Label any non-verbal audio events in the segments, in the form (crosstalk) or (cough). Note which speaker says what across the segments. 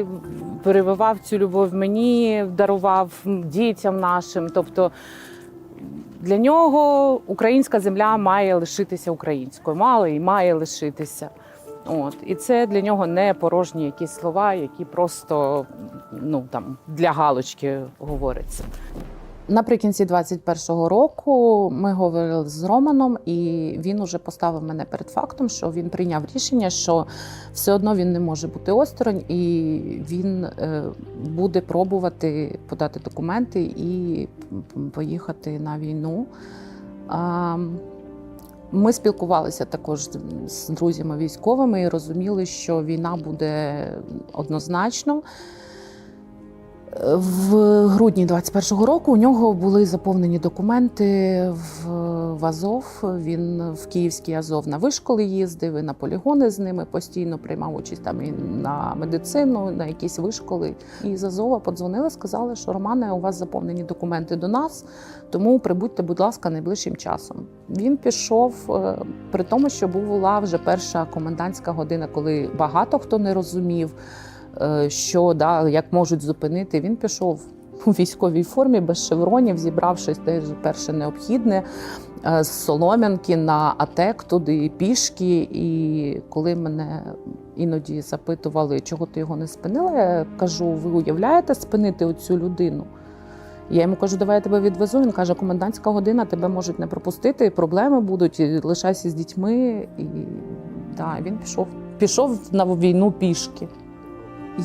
Speaker 1: собі, перебивав цю любов мені, дарував дітям нашим. Тобто для нього українська земля має лишитися українською, мала і має лишитися. От. І це для нього не порожні якісь слова, які просто ну, там, для галочки говоряться. Наприкінці 21-го року ми говорили з Романом, і він уже поставив мене перед фактом, що він прийняв рішення, що все одно він не може бути осторонь, і він е, буде пробувати подати документи і поїхати на війну. Ми спілкувалися також з друзями військовими і розуміли, що війна буде однозначно. В грудні 21-го року у нього були заповнені документи в, Азов. Він в Київський Азов на вишколи їздив, і на полігони з ними постійно приймав участь там і на медицину, на якісь вишколи. І з Азова подзвонили, сказали, що Романе, у вас заповнені документи до нас, тому прибудьте, будь ласка, найближчим часом. Він пішов е, при тому, що була вже перша комендантська година, коли багато хто не розумів що да, як можуть зупинити. Він пішов у військовій формі без шевронів, зібравшись теж перше необхідне е, з Солом'янки на АТЕК туди пішки. І коли мене іноді запитували, чого ти його не спинила, я кажу: ви уявляєте спинити оцю людину? Я йому кажу, давай я тебе відвезу. Він каже, комендантська година, тебе можуть не пропустити, проблеми будуть, лишайся з дітьми. І да, він пішов, пішов на війну пішки.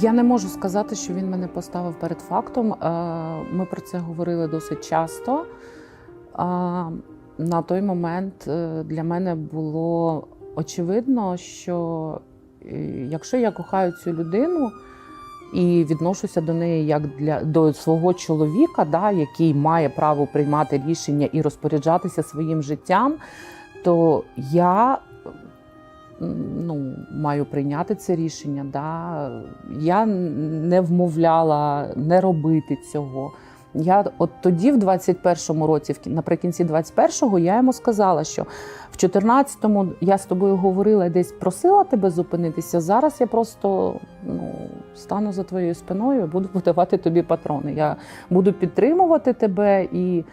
Speaker 1: Я не можу сказати, що він мене поставив перед фактом. Е, Ми про це говорили досить часто. На той момент е, для мене було очевидно, що е, якщо я кохаю цю людину і відношуся до неї як для до свого чоловіка, да, який має право приймати рішення і розпоряджатися своїм життям, то я ну, маю прийняти це рішення. Да. Я не вмовляла не робити цього. Я от тоді, в 21-му році, наприкінці 21-го, я йому сказала, що в 14-му я з тобою говорила, десь просила тебе зупинитися. Зараз я просто ну, стану за твоєю спиною і буду подавати тобі патрони. Я буду підтримувати тебе і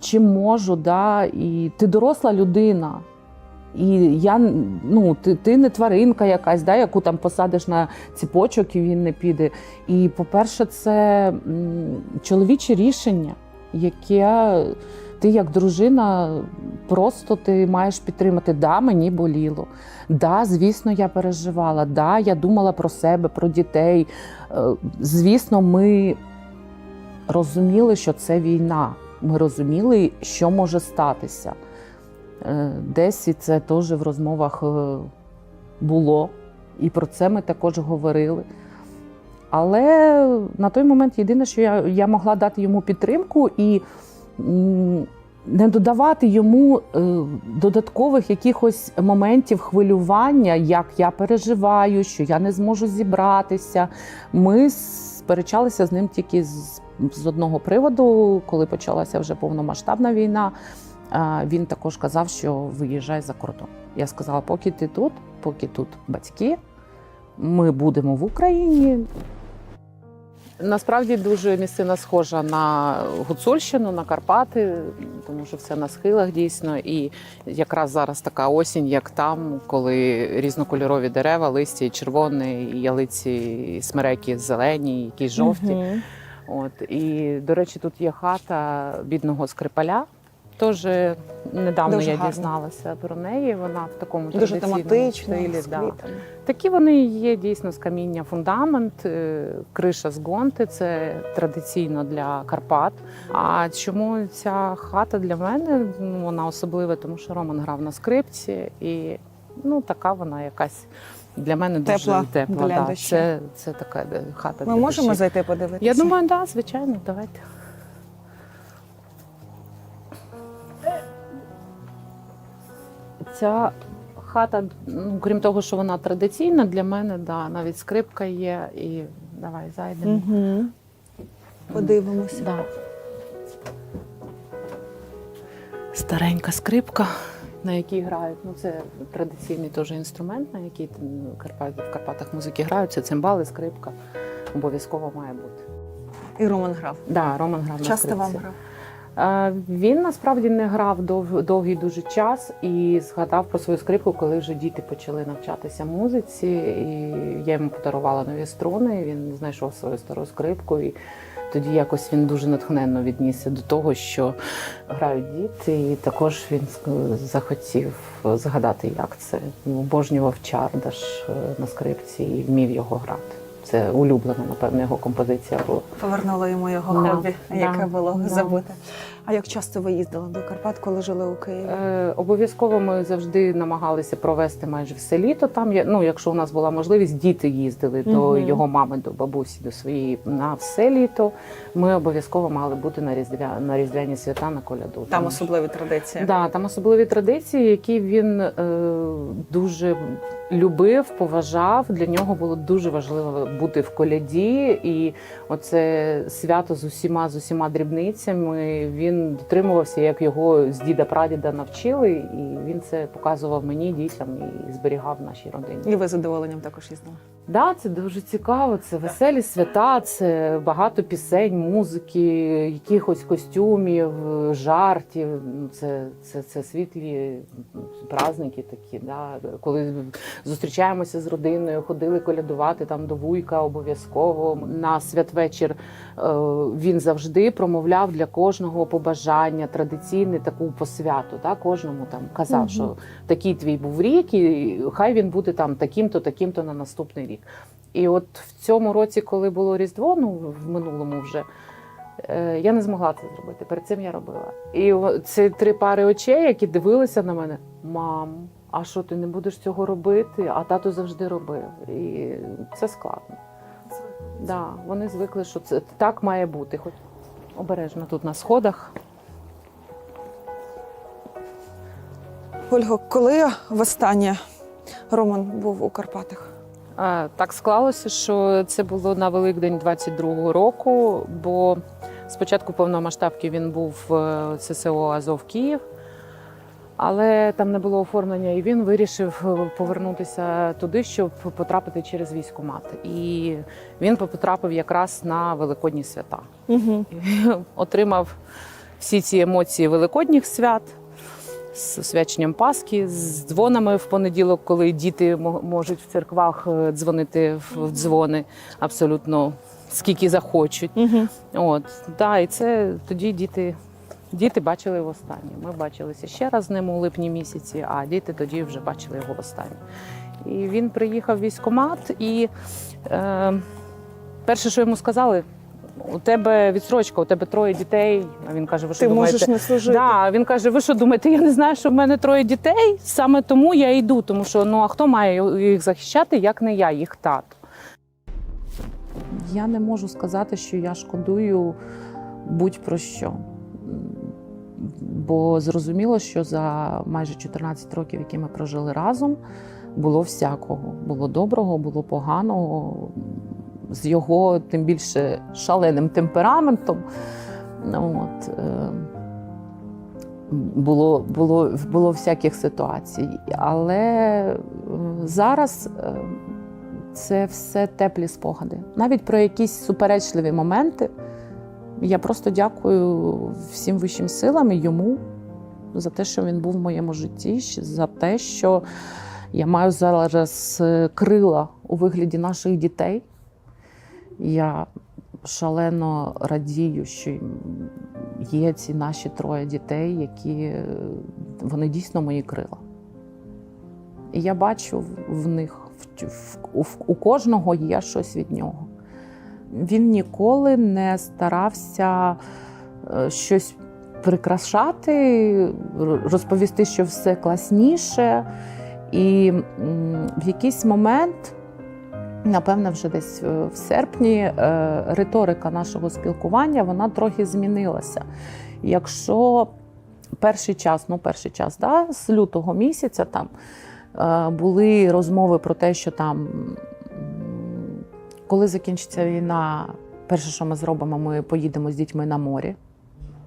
Speaker 1: чим можу, да, і ти доросла людина. І я ну, ти, ти не тваринка якась, да, яку там посадиш на ціпочок і він не піде. І, по-перше, це чоловіче рішення, яке ти як дружина просто ти маєш підтримати. Да, мені боліло. Да, звісно, я переживала. Да, я думала про себе, про дітей. Е, Звісно, ми розуміли, що це війна. Ми розуміли, що може статися. Е, Десь і це теж в розмовах е, було, і про це ми також говорили. Але на той момент єдине, що я, я могла дати йому підтримку і не додавати йому е, додаткових якихось моментів хвилювання, як я переживаю, що я не зможу зібратися. Ми сперечалися з ним тільки з, з одного приводу, коли почалася вже повномасштабна війна. Він також казав, що виїжджай за кордон. Я сказала, поки ти тут, поки тут батьки, ми будемо в Україні. Насправді дуже місцина схожа на Гуцульщину, на Карпати, тому що все на схилах дійсно. І якраз зараз така осінь, як там, коли різнокольорові дерева, листя і червоне, і ялиці, і смереки зелені, якісь жовті.
Speaker 2: Мгм.
Speaker 1: От і до речі, тут є хата бідного скрипаля. Теж недавно
Speaker 2: Дуже
Speaker 1: я
Speaker 2: гарно.
Speaker 1: дізналася про неї. Вона в такому
Speaker 2: Дуже
Speaker 1: традиційному
Speaker 2: тематично,
Speaker 1: стилі. Да. Такі вони є дійсно з каміння фундамент, е, криша з гонти це традиційно для Карпат. А чому ця хата для мене ну, вона особлива, тому що Роман грав на скрипці, і ну така вона якась для мене
Speaker 2: Тепла
Speaker 1: дуже тепла.
Speaker 2: для
Speaker 1: да. Це, це така е, хата.
Speaker 2: Ми
Speaker 1: для
Speaker 2: можемо
Speaker 1: душі.
Speaker 2: зайти подивитися?
Speaker 1: Я думаю, так, да, звичайно, давайте. Ця хата, ну, крім того, що вона традиційна, для мене, да, навіть скрипка є. І давай зайдемо.
Speaker 2: Угу. Подивимося.
Speaker 1: Да. Старенька скрипка. на якій грають. Ну, це традиційний теж інструмент, на який в Карпатах музики грають. Це цимбали, скрипка. Обов'язково має бути.
Speaker 2: І Роман грав.
Speaker 1: Да, Роман грав на
Speaker 2: Часто
Speaker 1: скрипці.
Speaker 2: вам грав.
Speaker 1: Е, Він насправді не грав дов, довгий дуже час і згадав про свою скрипку, коли вже діти почали навчатися музиці. І я йому подарувала нові струни. Він знайшов свою стару скрипку. І тоді якось він дуже натхненно віднісся до того, що грають діти. І також він захотів згадати, як це обожнював чардаш е, на скрипці і вмів його грати. Це улюблена, напевно, його композиція була.
Speaker 2: Повернула йому його
Speaker 1: Да,
Speaker 2: хобі,
Speaker 1: да,
Speaker 2: яке було
Speaker 1: да.
Speaker 2: забуте. А як часто ви їздили до Карпат, коли жили у Києві?
Speaker 1: Е, обов'язково ми завжди намагалися провести майже все літо. Там я- ну, якщо у нас була можливість, діти їздили до його мами, до бабусі, до своєї на все літо. Ми обов'язково мали бути на різдвя на різдвяні свята на коляду.
Speaker 2: Там особливі традиції.
Speaker 1: Да, там особливі традиції, які він е, дуже любив, поважав. Для нього було дуже важливо бути в коляді, і оце свято з усіма з усіма дрібницями. Він дотримувався, як його з діда прадіда навчили, і він це показував мені, дітям і зберігав в нашій родині.
Speaker 2: І ви задоволенням також їздили.
Speaker 1: Да, це дуже цікаво. Це веселі свята, це багато пісень, музики, якихось костюмів, жартів. Ну, Це, це, це світлі праздники такі. Да. Коли зустрічаємося з родиною, ходили колядувати там до вуйка обов'язково. На святвечір е, він завжди промовляв для кожного побажання, традиційне таку посвяту. Да. Кожному там казав,
Speaker 2: Мгм.
Speaker 1: що такий твій був рік, і хай він буде там таким-то, таким-то на наступний рік. І от в цьому році, коли було Різдво, ну в минулому вже. е, Я не змогла це зробити. Перед цим я робила. І це три пари очей, які дивилися на мене: мам, а що ти не будеш цього робити? А тато завжди робив. І це складно. Да, вони звикли, що це так має бути. Хоч обережно тут на сходах.
Speaker 2: Ольго, коли востаннє Роман був у Карпатах?
Speaker 1: Так склалося, що це було на Великдень 22-го року, бо спочатку повномасштабки він був в ССО Азов Київ, але там не було оформлення, і він вирішив е, повернутися туди, щоб потрапити через військкомат. І він потрапив якраз на Великодні свята.
Speaker 2: Угу. (laughs)
Speaker 1: Отримав всі ці емоції великодніх свят з освяченням Пасхи, з дзвонами в понеділок, коли діти можуть в церквах е, дзвонити в в дзвони абсолютно скільки захочуть.
Speaker 2: Угу.
Speaker 1: От да, і це тоді діти. Діти бачили востаннє. Ми бачилися ще раз з ним у липні місяці, а діти тоді вже бачили його востаннє. І він приїхав в військкомат, і е, перше, що йому сказали, у тебе відсрочка, у тебе троє дітей. А він каже, ви що
Speaker 2: Ти
Speaker 1: думаєте?
Speaker 2: можеш не служити.
Speaker 1: Да, він каже: ви що думаєте, я не знаю, що в мене троє дітей. Саме тому я йду, тому що ну а хто має їх захищати, як не я, їх тато. Я не можу сказати, що я шкодую будь-про що. Бо зрозуміло, що за майже 14 років, які ми прожили разом, було всякого. Було доброго, було поганого. З його тим більше шаленим темпераментом. Ну, От, е, було, було, було всяких ситуацій. Але е, зараз е, це все теплі спогади. Навіть про якісь суперечливі моменти. Я просто дякую всім вищим силам і йому за те, що він був в моєму житті, за те, що я маю зараз крила у вигляді наших дітей. Я шалено радію, що є ці наші троє дітей, які е, вони дійсно мої крила. І я бачу в- них, у кожного є щось від нього. Він ніколи не старався е, щось прикрашати, розповісти, що все класніше. І в якийсь момент, напевно, вже десь е, в серпні, е, риторика нашого спілкування вона трохи змінилася. Якщо перший час, ну перший час, да, з лютого місяця там е, були розмови про те, що там, коли закінчиться війна, перше, що ми зробимо, ми поїдемо з дітьми на морі.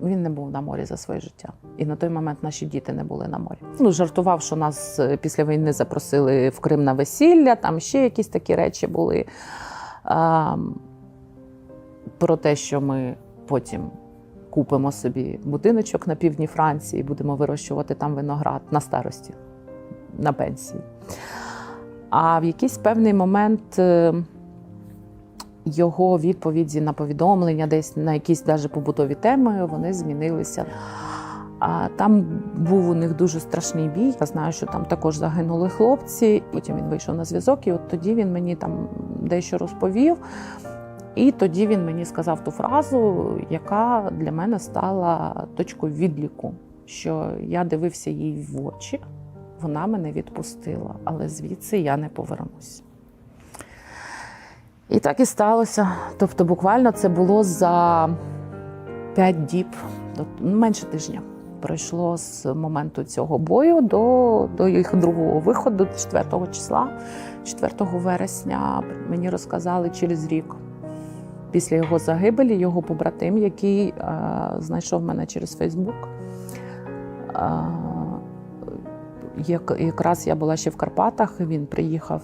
Speaker 1: Він не був на морі за своє життя. І на той момент наші діти не були на морі. Ну, жартував, що нас е, після війни запросили в Крим на весілля, там ще якісь такі речі були. А, про те, що ми потім купимо собі будиночок на півдні Франції і будемо вирощувати там виноград на старості, на пенсії. А в якийсь певний момент е, його відповіді на повідомлення, десь на якісь даже побутові теми, вони змінилися. А там був у них дуже страшний бій. Я знаю, що там також загинули хлопці. Потім він вийшов на зв'язок, і от тоді він мені там дещо розповів. І тоді він мені сказав ту фразу, яка для мене стала точкою відліку, що я дивився їй в очі, вона мене відпустила, але звідси я не повернусь. І так і сталося. Тобто, буквально це було за п'ять діб, ну, менше тижня. Пройшло з моменту цього бою до, до їх другого виходу, 4 числа, 4 вересня. Мені розказали через рік після його загибелі, його побратим, який е, знайшов мене через Фейсбук. Е, якраз я була ще в Карпатах, він приїхав,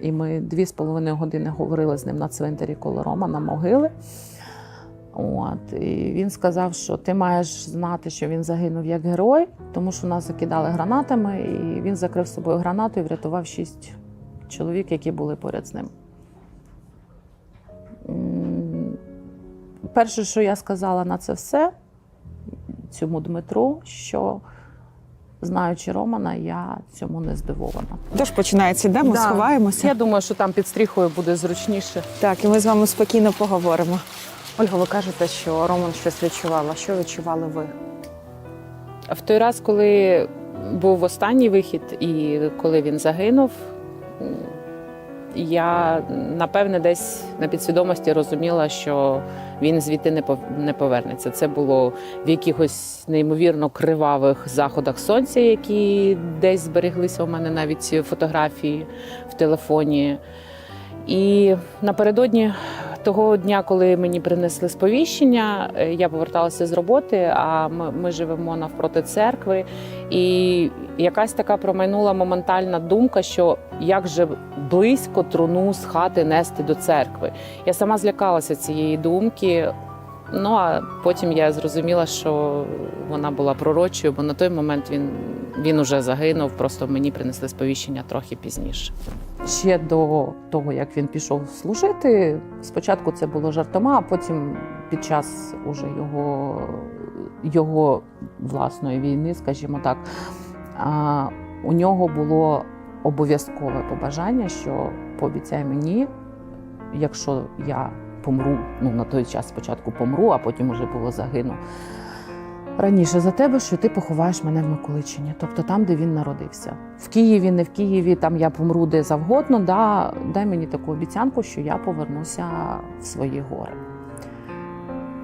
Speaker 1: і ми дві з половиною години говорили з ним на цвинтарі коло Рома на могили. От, і він сказав, що ти маєш знати, що він загинув як герой, тому що нас закидали гранатами, і він закрив собою гранату і врятував шість чоловік, які були поряд з ним. Перше, що я сказала на це все, цьому Дмитру, що знаючи Романа, я цьому не здивована.
Speaker 2: Тож починається, де ми
Speaker 1: Да.
Speaker 2: сховаємося.
Speaker 1: Я думаю, що там під стріхою буде зручніше.
Speaker 2: Так, і ми з вами спокійно поговоримо.
Speaker 3: Ольга, ви кажете, що Роман щось відчував. А що відчували ви?
Speaker 1: В той раз, коли був останній вихід, і коли він загинув, я напевне десь на підсвідомості розуміла, що він звідти не пов- не повернеться. Це було в якихось неймовірно кривавих заходах сонця, які десь збереглися у мене навіть фотографії в телефоні. І напередодні того дня, коли мені принесли сповіщення, е, я поверталася з роботи, а ми, ми живемо навпроти церкви. І якась така промайнула моментальна думка, що як же близько труну з хати нести до церкви. Я сама злякалася цієї думки. Ну а потім я зрозуміла, що вона була пророчою, бо на той момент він, він уже загинув. Просто мені принесли сповіщення трохи пізніше. Ще до того, як він пішов служити, спочатку це було жартома, а потім під час уже його, його власної війни, скажімо так, у нього було обов'язкове побажання, що пообіцяй мені, якщо я помру, ну на той час спочатку помру, а потім уже було загину. Раніше за тебе, що ти поховаєш мене в Миколичині, тобто там, де він народився. В Києві, не в Києві, там я помру де завгодно. Да, дай мені таку обіцянку, що я повернуся в свої гори.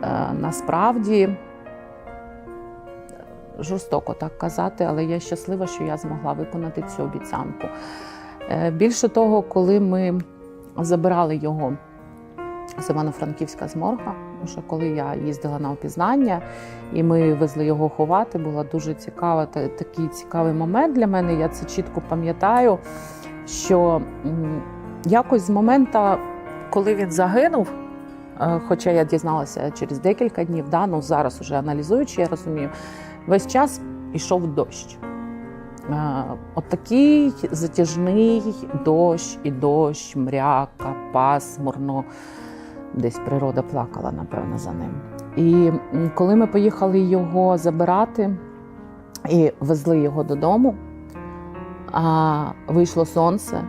Speaker 1: Е, насправді жорстоко так казати, але я щаслива, що я змогла виконати цю обіцянку. Е, більше того, коли ми забирали його з Івано-Франківська з морга, що коли я їздила на опізнання і ми везли його ховати, була дуже цікава та такий цікавий момент для мене. Я це чітко пам'ятаю, що якось з моменту, коли він загинув. е, Хоча я дізналася через декілька днів, да, ну зараз уже аналізуючи, я розумію, весь час ішов дощ. Е, От такий затяжний дощ і дощ, мряка, пасмурно. Десь природа плакала, напевно, за ним. І коли ми поїхали його забирати і везли його додому, а, вийшло сонце,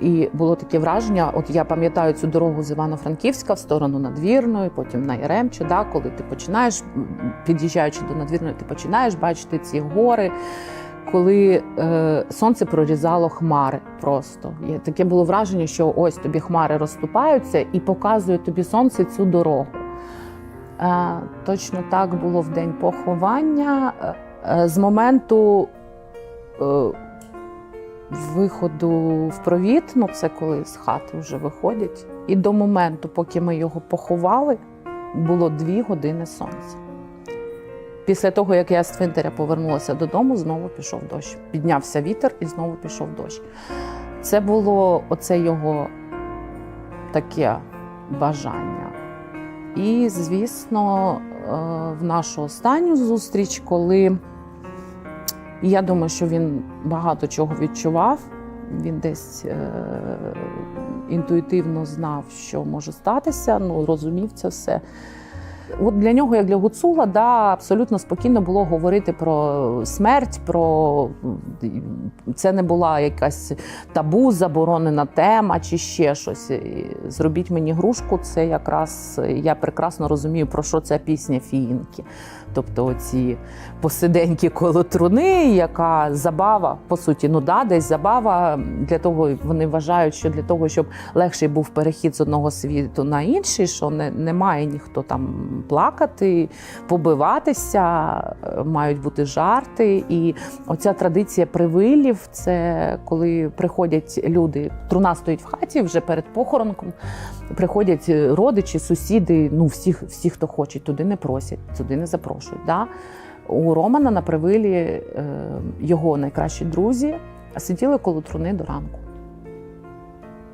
Speaker 1: і було таке враження. От я пам'ятаю цю дорогу з Івано-Франківська в сторону надвірної, потім на Яремче, да, коли ти починаєш, під'їжджаючи до надвірної, ти починаєш бачити ці гори. Коли е, сонце прорізало хмари просто. І таке було враження, що ось тобі хмари розступаються і показує тобі сонце цю дорогу. Е, точно так було в день поховання. Е, е, з моменту е, виходу в провід, ну це коли з хати вже виходять, і до моменту, поки ми його поховали, було дві години сонця. Після того, як я з цвинтаря повернулася додому, знову пішов дощ. Піднявся вітер і знову пішов дощ. Це було оце його таке бажання. І, звісно, е, в нашу останню зустріч, коли я думаю, що він багато чого відчував, він десь е, інтуїтивно знав, що може статися, ну розумів це все. От для нього, як для гуцула, да, абсолютно спокійно було говорити про смерть, про це не була якась табу, заборонена тема чи ще щось. Зробіть мені грушку, це якраз я прекрасно розумію, про що ця пісня фіїнки. Тобто оці посиденьки коло труни, яка забава, по суті, ну да, десь забава. Для того вони вважають, що для того, щоб легший був перехід з одного світу на інший, що не, не має ніхто там плакати, побиватися, е, мають бути жарти. І оця традиція привилів це коли приходять люди, труна стоїть в хаті вже перед похоронком. Приходять родичі, сусіди, ну всіх, всі, хто хочуть, туди не просять, туди не запрошують. Да? У Романа на привилі е, його найкращі друзі сиділи коло труни до ранку.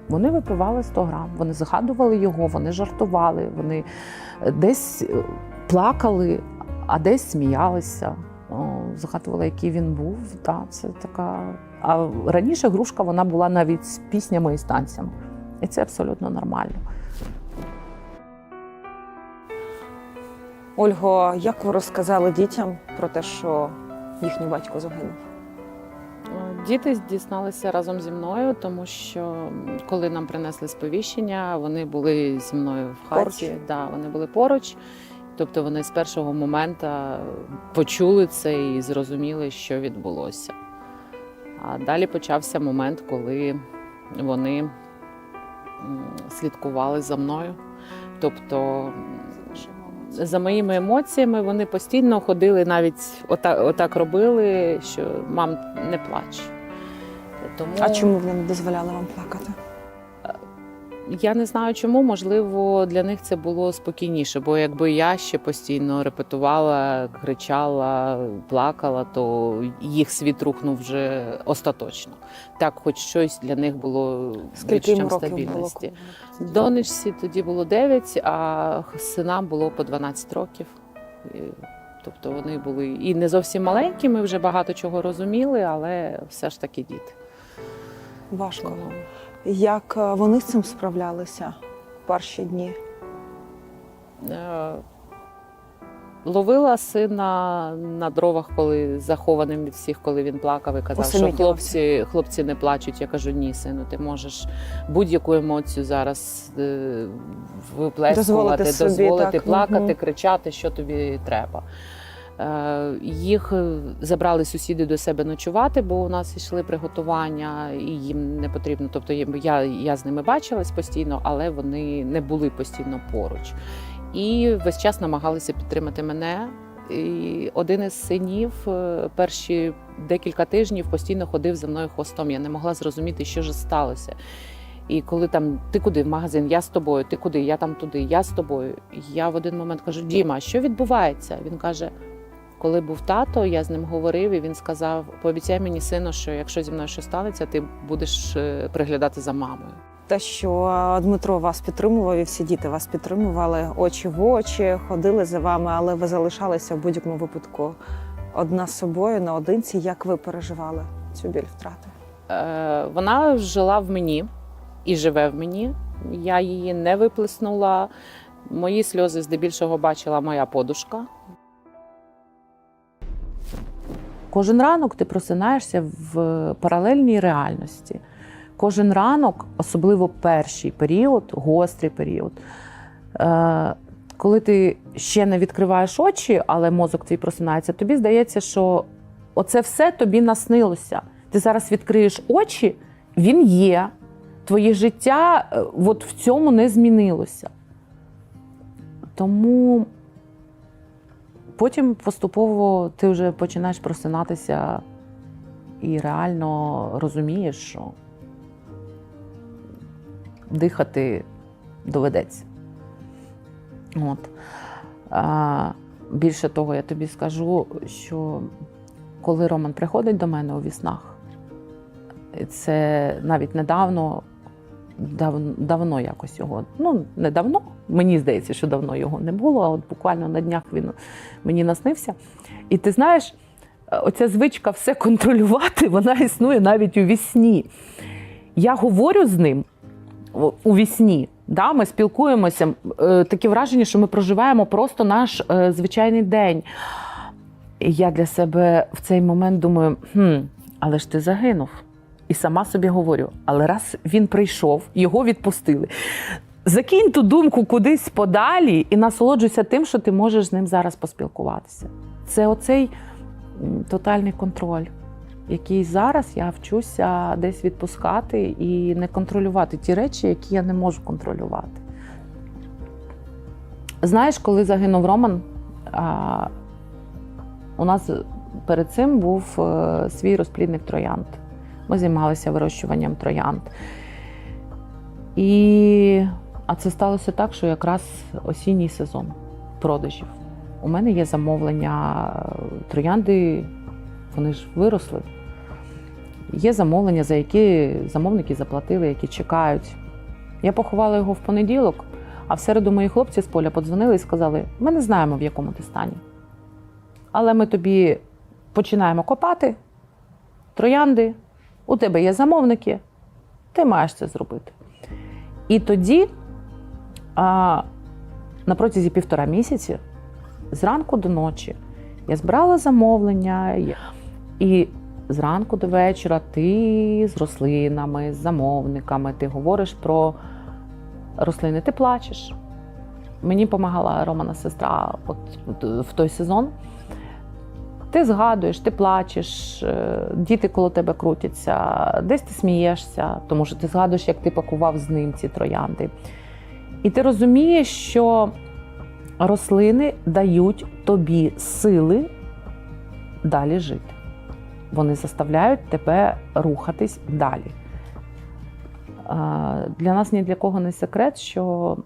Speaker 1: Вони випивали 100 грам, вони згадували його, вони жартували, вони десь е, плакали, а десь сміялися. Згадували, який він був. Да, це така... А раніше грушка вона була навіть з піснями і з танцями. І це абсолютно нормально.
Speaker 2: Ольго, як ви розказали дітям про те, що їхній батько загинув?
Speaker 1: Діти дізналися разом зі мною, тому що коли нам принесли сповіщення, вони були зі мною в хаті. Да, вони були поруч. Тобто вони з першого моменту почули це і зрозуміли, що відбулося. А далі почався момент, коли вони слідкували за мною. Тобто за моїми емоціями вони постійно ходили, навіть отак, отак робили, що мам, не плач. Тому
Speaker 2: А чому вони не дозволяли вам плакати?
Speaker 1: Я не знаю, чому можливо для них це було спокійніше, бо якби я ще постійно репетувала, кричала, плакала, то їх світ рухнув вже остаточно. Так, хоч щось для них було
Speaker 2: було?
Speaker 1: стабільності. Донечці тоді було 9, а синам було по 12 років. Тобто вони були і не зовсім маленькі, ми вже багато чого розуміли, але все ж таки діти.
Speaker 2: Важко.
Speaker 1: Тому
Speaker 2: Як е, вони з цим справлялися в перші дні?
Speaker 1: Е, Ловила сина на дровах, коли захованим від всіх, коли він плакав і казав, що хлопці, хлопці не плачуть. Я кажу, ні, сину, ти можеш будь-яку емоцію зараз е, виплескувати,
Speaker 2: Дозволити собі,
Speaker 1: дозволити плакати,
Speaker 2: мгм.
Speaker 1: кричати, що тобі треба. Е, Їх е, забрали сусіди до себе ночувати, бо у нас йшли приготування, і їм не потрібно. Тобто я, я з ними бачилась постійно, але вони не були постійно поруч. І весь час намагалися підтримати мене. І один із синів е, перші декілька тижнів постійно ходив за мною хвостом. Я не могла зрозуміти, що ж сталося. І коли там ти куди в магазин, я з тобою, ти куди, я там туди, я з тобою. Я в один момент кажу: Діма, що відбувається? Він каже: коли був тато, я з ним говорив, і він сказав: пообіцяй мені, сину, що якщо зі мною щось станеться, ти будеш е, приглядати за мамою.
Speaker 2: Те, що Дмитро вас підтримував, і всі діти вас підтримували очі в очі, ходили за вами, але ви залишалися в будь-якому випадку одна з собою наодинці. Як ви переживали цю біль втрати?
Speaker 1: Е, вона жила в мені і живе в мені. Я її не виплеснула. Мої сльози здебільшого бачила моя подушка. Кожен ранок ти просинаєшся в паралельній реальності. Кожен ранок, особливо перший період, гострий період, е, коли ти ще не відкриваєш очі, але мозок твій просинається, тобі здається, що оце все тобі наснилося. Ти зараз відкриєш очі, він є. Твоє життя е, от в цьому не змінилося. Тому потім поступово ти вже починаєш просинатися і реально розумієш, що дихати доведеться. От. А, Більше того, я тобі скажу, що коли Роман приходить до мене у віснах, це навіть недавно, дав, давно якось його. Ну, не давно, мені здається, що давно його не було, а от буквально на днях він мені наснився. І ти знаєш, оця звичка все контролювати, вона існує навіть у вісні. Я говорю з ним у вісні. Да, ми спілкуємося. Е, таке враження, що ми проживаємо просто наш е, звичайний день. І я для себе в цей момент думаю: хм, але ж ти загинув. І сама собі говорю: але раз він прийшов, його відпустили. Закинь ту думку кудись подалі і насолоджуйся тим, що ти можеш з ним зараз поспілкуватися. Це оцей тотальний контроль, який зараз я вчуся десь відпускати і не контролювати ті речі, які я не можу контролювати. Знаєш, коли загинув Роман, а, у нас перед цим був е, свій розплідник троянд. Ми займалися вирощуванням троянд. І... А це сталося так, що якраз осінній сезон продажів. У мене є замовлення е, троянди, вони ж виросли. Є замовлення, за які замовники заплатили, які чекають. Я поховала його в понеділок, а в середу мої хлопці з поля подзвонили і сказали: ми не знаємо, в якому ти стані. Але ми тобі починаємо копати троянди, у тебе є замовники, ти маєш це зробити. І тоді, а, на протязі півтора місяці, зранку до ночі, я збирала замовлення, і- зранку до вечора ти з рослинами, з замовниками, ти говориш про рослини, ти плачеш. Мені допомагала Романа сестра от в той сезон. Ти згадуєш, ти плачеш, е, діти коло тебе крутяться, десь ти смієшся, тому що ти згадуєш, як ти пакував з ним ці троянди. І ти розумієш, що рослини дають тобі сили далі жити. Вони заставляють тебе рухатись далі. Е, Для нас ні для кого не секрет, що